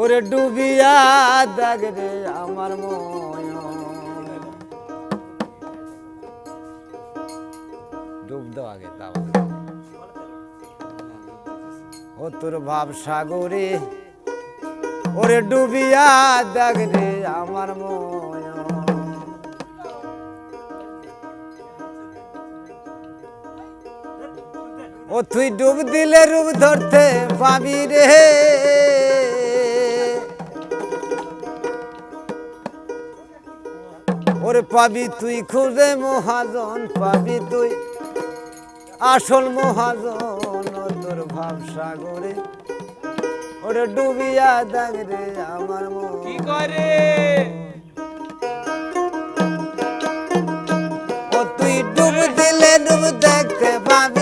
ওরে ডুবিয়া দাগ রে আমার মন। ডুব দাও আগে, তাও। ও তোর ভাব সাগরে, ওরে ডুবিয়া দাগ রে আমার ও তুই ডুব দিলে রূপ ধরতে পাবি রে। ওরে পাবি তুই খুঁজে মহাজন পাবি তুই আসল মহাজন তোর ভাব সাগরে। ওরে ডুবিয়া দাগ রে আমার মন। কি করে? ও তুই ডুব দিলে ডুব দেখতে পাবি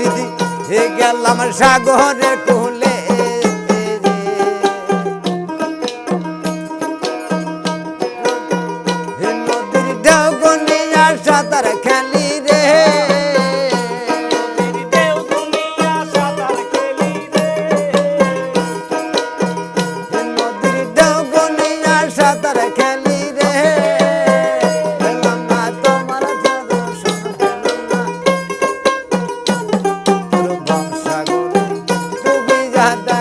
দিদি হে গেলাম সাগরে কোলে। নদীর ঢেউ গনিয়া সাঁতার খেলি রে। নদীর ঢেউ গনিয়া সাঁতার খেলি রে। ডুবি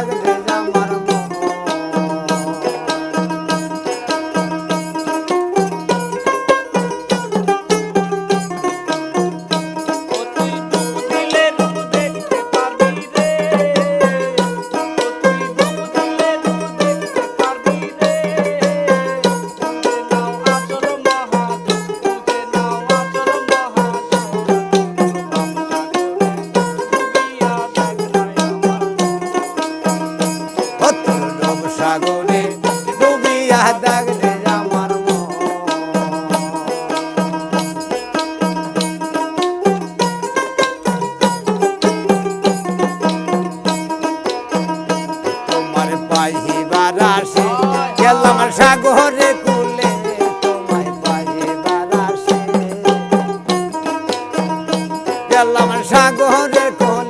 পাহিবার আসে। গেলাম সাগরে কুলে তোমায় পাহিবার আসে। গেলাম সাগরে কোলে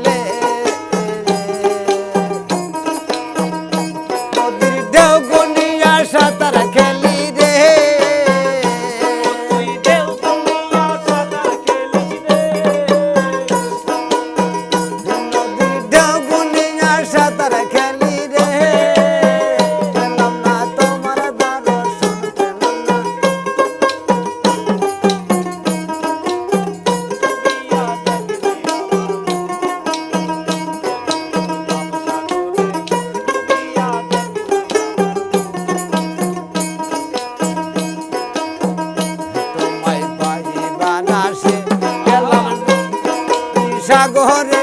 সাগরে